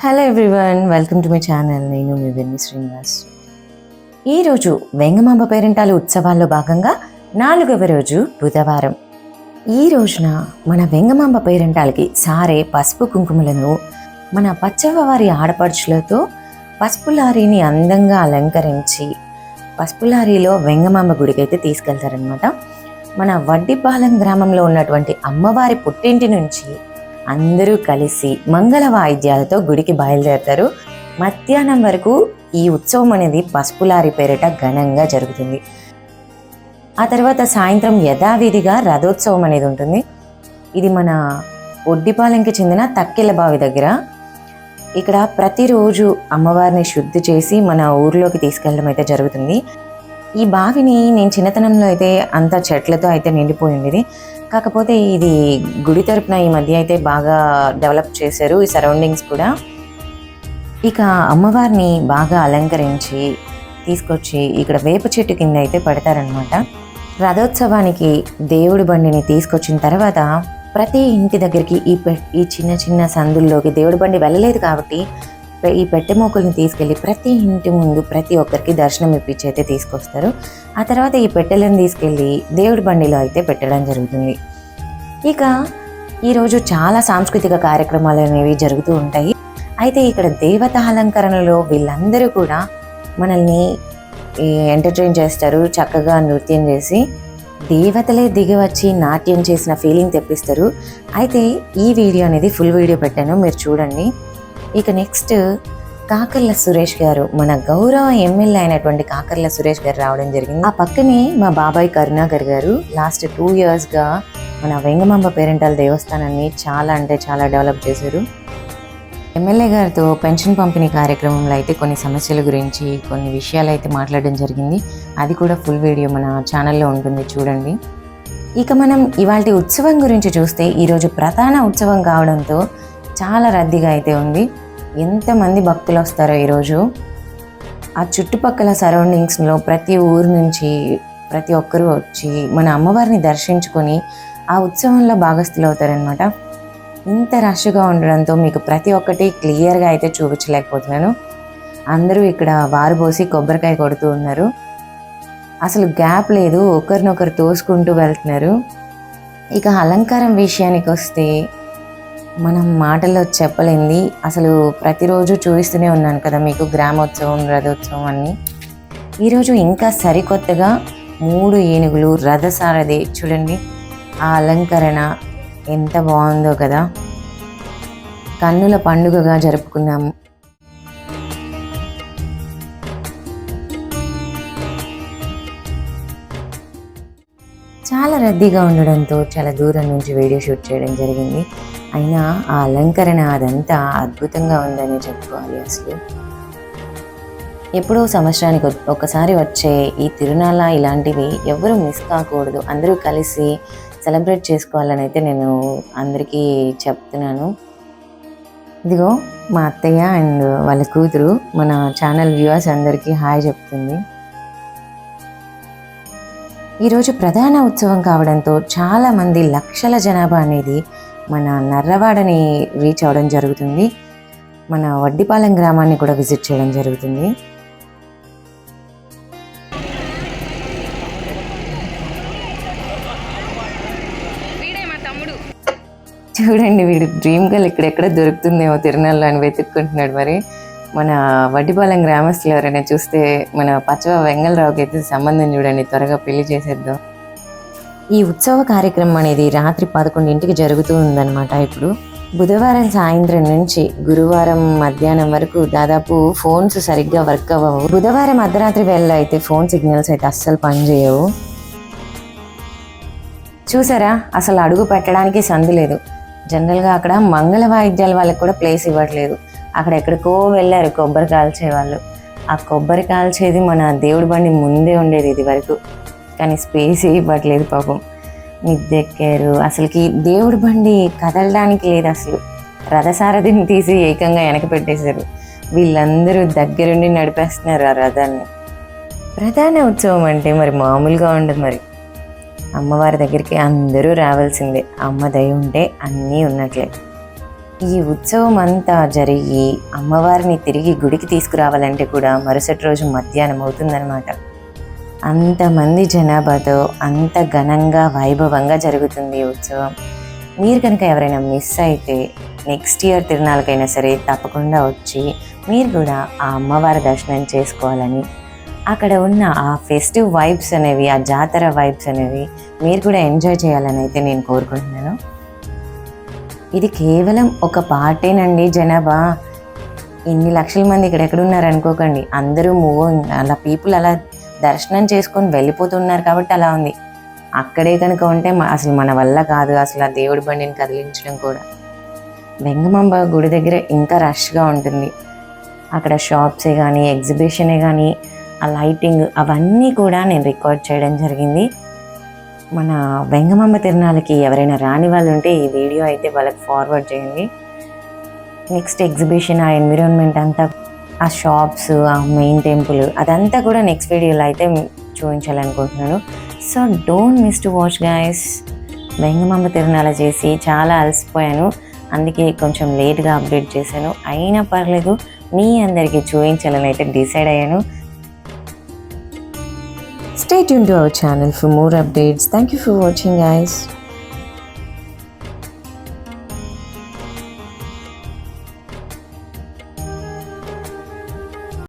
Hello everyone welcome to my channel నేను మీ వెన్ని శ్రీనివాస్. ఈరోజు వెంగమాంబ పేరెంటాలు ఉత్సవాల్లో భాగంగా నాలుగవ రోజు బుధవారం. ఈ రోజున మన వెంగమాంబ పేరెంటాలకి సారే పసుపు కుంకుమలను మన పచ్చవవారి ఆడపడుచులతో పసుపు లారీని అందంగా అలంకరించి పసుపు లారీలో వెంగమాంబ గుడికైతే తీసుకెళ్తారనమాట మన వడ్డిపాలెం గ్రామంలో ఉన్నటువంటి అమ్మవారి పుట్టింటి నుంచి అందరూ కలిసి మంగళ వాయిద్యాలతో గుడికి బయలుదేరతారు. మధ్యాహ్నం వరకు ఈ ఉత్సవం అనేది పసుపులారి పేరిట ఘనంగా జరుగుతుంది. ఆ తర్వాత సాయంత్రం యథావిధిగా రథోత్సవం అనేది ఉంటుంది. ఇది మన ఒడ్డిపాలెంకి చెందిన తక్కెల బావి దగ్గర. ఇక్కడ ప్రతిరోజు అమ్మవారిని శుద్ధి చేసి మన ఊర్లోకి తీసుకెళ్ళడం అయితే జరుగుతుంది. ఈ బావిని నేను చిన్నతనంలో అయితే అంత చెట్లతో అయితే నిండిపోయి ఉండేది. కాకపోతే ఇది గుడి తరపున ఈ మధ్య అయితే బాగా డెవలప్ చేశారు ఈ సరౌండింగ్స్ కూడా. ఇక అమ్మవారిని బాగా అలంకరించి తీసుకొచ్చి ఇక్కడ వేప చెట్టు కింద అయితే పెడతారనమాట రథోత్సవానికి దేవుడి బండిని తీసుకొచ్చిన తర్వాత ప్రతి ఇంటి దగ్గరికి ఈ ఈ చిన్న చిన్న సందుల్లోకి దేవుడి బండి వెళ్ళలేదు కాబట్టి ఈ పెట్టె మోకుల్ని తీసుకెళ్ళి ప్రతి ఇంటి ముందు ప్రతి ఒక్కరికి దర్శనం ఇప్పించి అయితే తీసుకొస్తారు. ఆ తర్వాత ఈ పెట్టెలను తీసుకెళ్ళి దేవుడి బండిలో అయితే పెట్టడం జరుగుతుంది. ఇక ఈరోజు చాలా సాంస్కృతిక కార్యక్రమాలు అనేవి జరుగుతూ ఉంటాయి. అయితే ఇక్కడ దేవత అలంకరణలో వీళ్ళందరూ కూడా మనల్ని ఎంటర్టైన్ చేస్తారు చక్కగా నృత్యం చేసి దేవతలే దిగి వచ్చి నాట్యం చేసిన ఫీలింగ్ తెప్పిస్తారు. అయితే ఈ వీడియో అనేది ఫుల్ వీడియో పెట్టాను. మీరు చూడండి. ఇక నెక్స్ట్ కాకర్ల సురేష్ గారు. మన గౌరవ ఎమ్మెల్యే అయినటువంటి కాకర్ల సురేష్ గారు రావడం జరిగింది. ఆ పక్కనే మా బాబాయ్ కరుణాకర్ గారు. లాస్ట్ టూ ఇయర్స్గా మన వెంగమాంబ పేరెంటాల దేవస్థానాన్ని చాలా అంటే చాలా డెవలప్ చేశారు. ఎమ్మెల్యే గారితో పెన్షన్ పంపిణీ కార్యక్రమంలో అయితే కొన్ని సమస్యల గురించి కొన్ని విషయాలు అయితే మాట్లాడడం జరిగింది. అది కూడా ఫుల్ వీడియో మన ఛానల్లో ఉంటుంది చూడండి. ఇక మనం ఇవాళ ఉత్సవం గురించి చూస్తే ఈరోజు ప్రధాన ఉత్సవం కావడంతో చాలా రద్దీగా అయితే ఉంది. ఎంతమంది భక్తులు వస్తారో ఈరోజు? ఆ చుట్టుపక్కల సరౌండింగ్స్లో ప్రతి ఊరు నుంచి ప్రతి ఒక్కరూ వచ్చి మన అమ్మవారిని దర్శించుకొని ఆ ఉత్సవంలో భాగస్థులు అవుతారనమాట ఇంత రష్గా ఉండడంతో మీకు ప్రతి ఒక్కటి క్లియర్గా అయితే చూపించలేకపోతున్నాను. అందరూ ఇక్కడ వారు పోసి కొబ్బరికాయ కొడుతూ ఉన్నారు. అసలు గ్యాప్ లేదు ఒకరినొకరు తోసుకుంటూ వెళ్తున్నారు. ఇక అలంకారం విషయానికి వస్తే మనం మాటల్లో చెప్పలేంది. అసలు ప్రతిరోజు చూపిస్తూనే ఉన్నాను కదా మీకు గ్రామోత్సవం రథోత్సవం అన్ని. ఈరోజు ఇంకా సరికొత్తగా మూడు ఏనుగులు రథసారథి చూడండి. ఆ అలంకరణ ఎంత బాగుందో కదా. కన్నుల పండుగగా జరుపుకున్నాం చాలా రద్దీగా ఉండడంతో చాలా దూరం నుంచి వీడియో షూట్ చేయడం జరిగింది. అయినా ఆ అలంకరణ అదంతా అద్భుతంగా ఉందని చెప్పుకోవాలి అసలు. ఎప్పుడో సంవత్సరానికి ఒకసారి వచ్చే ఈ తిరునాళ ఇలాంటివి ఎవరు మిస్ కాకూడదు. అందరూ కలిసి సెలబ్రేట్ చేసుకోవాలని అయితే నేను అందరికీ చెప్తున్నాను. ఇదిగో మా అత్తయ్య అండ్ వాళ్ళ కూతురు మన ఛానల్ వ్యూవర్స్ అందరికీ హాయ్ చెప్తుంది. ఈరోజు ప్రధాన ఉత్సవం కావడంతో చాలామంది లక్షల జనాభా అనేది మన నర్రవాడని రీచ్ అవ్వడం జరుగుతుంది. మన వడ్డిపాలెం గ్రామాన్ని కూడా విజిట్ చేయడం జరుగుతుంది. చూడండి వీడు డ్రీమ్ గర్ల్ ఇక్కడెక్కడ దొరుకుతుందేమో తిరునాళ్ళు అని వెతుక్కుంటున్నాడు మరి. మన వడ్డిపాలెం గ్రామస్తులు ఎవరైనా చూస్తే మన పచ్చవ వెంగళరావుకి అయితే సంబంధం చూడండి త్వరగా పెళ్ళి చేసేద్దాం. ఈ ఉత్సవ కార్యక్రమం అనేది రాత్రి పదకొండింటికి జరుగుతూ ఉందన్నమాట ఇప్పుడు బుధవారం సాయంత్రం నుంచి గురువారం మధ్యాహ్నం వరకు దాదాపు ఫోన్స్ సరిగ్గా వర్క్ అవ్వవు. బుధవారం అర్ధరాత్రి వేళ అయితే ఫోన్ సిగ్నల్స్ అయితే అస్సలు పనిచేయవు. చూసారా? అసలు అడుగు పెట్టడానికి సందు లేదు. జనరల్గా అక్కడ మంగళ వాయిద్యాల వాళ్ళకి కూడా ప్లేస్ ఇవ్వట్లేదు. అక్కడ ఎక్కడికో వెళ్ళారు కొబ్బరి కాల్చే వాళ్ళు ఆ కొబ్బరి కాల్చేది మన దేవుడి బండి ముందే ఉండేది ఇది వరకు. కానీ స్పేస్ ఇవ్వట్లేదు పాపం. మిద్దెక్కారు అసలుకి దేవుడి బండి కదలడానికి లేదు అసలు. రథసారథిని తీసి ఏకంగా వెనక పెట్టేశారు. వీళ్ళందరూ దగ్గరుండి నడిపేస్తున్నారు ఆ రథాన్ని. ప్రధాన ఉత్సవం అంటే మరి మామూలుగా ఉండదు మరి. అమ్మవారి దగ్గరికి అందరూ రావాల్సిందే. అమ్మ దయ ఉంటే అన్నీ ఉన్నట్లే. ఈ ఉత్సవం అంతా జరిగి అమ్మవారిని తిరిగి గుడికి తీసుకురావాలంటే కూడా మరుసటి రోజు మధ్యాహ్నం అవుతుందన్నమాట. అంతమంది జనాభాతో అంత ఘనంగా వైభవంగా జరుగుతుంది ఈ ఉత్సవం. మీరు కనుక ఎవరైనా మిస్ అయితే నెక్స్ట్ ఇయర్ తిరునాళ్ళకైనా సరే తప్పకుండా వచ్చి మీరు కూడా ఆ అమ్మవారి దర్శనం చేసుకోవాలని అక్కడ ఉన్న ఆ ఫెస్టివ్ వైబ్స్ అనేవి ఆ జాతర వైబ్స్ అనేవి మీరు కూడా ఎంజాయ్ చేయాలని అయితే నేను కోరుకుంటున్నాను. ఇది కేవలం ఒక పార్టీనండి జనాభా. ఇన్ని లక్షల మంది ఇక్కడెక్కడ ఉన్నారు అనుకోకండి అందరూ మూవ్ అలా పీపుల్ అలా దర్శనం చేసుకొని వెళ్ళిపోతున్నారు కాబట్టి అలా ఉంది. అక్కడే కనుక ఉంటే అసలు మన వల్ల కాదు. అసలు ఆ దేవుడి బండిని కదిలించడం కూడా. వెంగమాంబ గుడి దగ్గర ఇంకా రష్గా ఉంటుంది. అక్కడ షాప్సే కానీ ఎగ్జిబిషనే కానీ ఆ లైటింగ్ అవన్నీ కూడా నేను రికార్డ్ చేయడం జరిగింది. మన వెంగమాంబ తిరునాళ్ళకి ఎవరైనా రాని వాళ్ళు ఉంటే ఈ వీడియో అయితే వాళ్ళకి ఫార్వర్డ్ చేయండి. నెక్స్ట్ ఎగ్జిబిషన్ ఆ ఎన్విరాన్మెంట్ అంతా ఆ షాప్స్ ఆ మెయిన్ టెంపుల్ అదంతా కూడా నెక్స్ట్ వీడియోలో అయితే చూపించాలనుకుంటున్నాను. So don't miss to watch guys Vengamamba తిరునాల చేసి చాలా అలసిపోయాను. అందుకే కొంచెం లేట్గా అప్డేట్ చేశాను. అయినా పర్లేదు మీ అందరికీ చూపించాలని అయితే డిసైడ్ అయ్యాను. Stay Yoon to our channel for more updates thank you for watching guys.